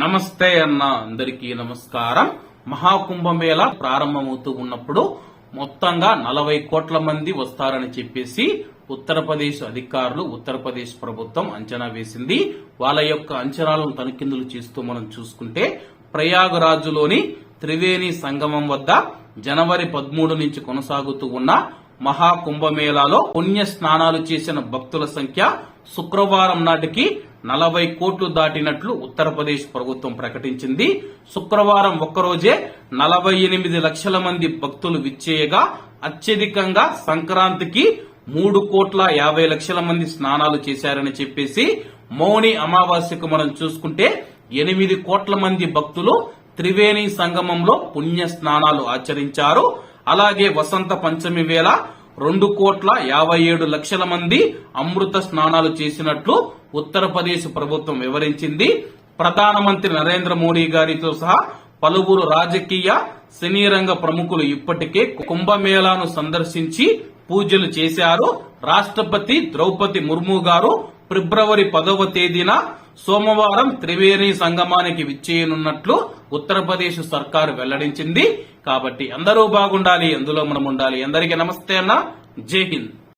నమస్తే అన్న అందరికీ నమస్కారం. మహాకుంభమేళ ప్రారంభమవుతూ ఉన్నప్పుడు మొత్తంగా నలభై కోట్ల మంది వస్తారని చెప్పేసి ఉత్తరప్రదేశ్ అధికారులు ఉత్తరప్రదేశ్ ప్రభుత్వం అంచనా వేసింది. వాళ్ళ యొక్క అంచనాలను తనిఖీలు చేస్తూ మనం చూసుకుంటే ప్రయాగరాజులోని త్రివేణి సంగమం వద్ద జనవరి పదమూడు నుంచి కొనసాగుతూ ఉన్న మహాకుంభమేళాలో పుణ్య స్నానాలు చేసిన భక్తుల సంఖ్య శుక్రవారం నాటికి నలభై కోట్లు దాటినట్లు ఉత్తరప్రదేశ్ ప్రభుత్వం ప్రకటించింది. శుక్రవారం ఒక్కరోజే నలభై ఎనిమిది లక్షల మంది భక్తులు విచ్చేయగా అత్యధికంగా సంక్రాంతికి మూడు కోట్ల యాభై లక్షల మంది స్నానాలు చేశారని చెప్పేసి మౌని అమావాస్యకు మనం చూసుకుంటే ఎనిమిది కోట్ల మంది భక్తులు త్రివేణి సంగమంలో పుణ్య స్నానాలు ఆచరించారు. అలాగే వసంత పంచమి వేళ రెండు కోట్ల యాభై ఏడు లక్షల మంది అమృత స్నానాలు చేసినట్లు ఉత్తరప్రదేశ్ ప్రభుత్వం వివరించింది. ప్రధానమంత్రి నరేంద్ర మోడీ గారితో సహా పలువురు రాజకీయ సినీ రంగ ప్రముఖులు ఇప్పటికే కుంభమేళాను సందర్శించి పూజలు చేశారు. రాష్ట్రపతి ద్రౌపది ముర్ము గారు ఫిబ్రవరి పదవ తేదీన సోమవారం త్రివేణి సంగమానికి విచ్చేయనున్నట్లు ఉత్తరప్రదేశ్ సర్కారు వెల్లడించింది. కాబట్టి అందరూ బాగుండాలి అందులో మనం ఉండాలి అందరికీ నమస్తే అన్న. జై హింద్.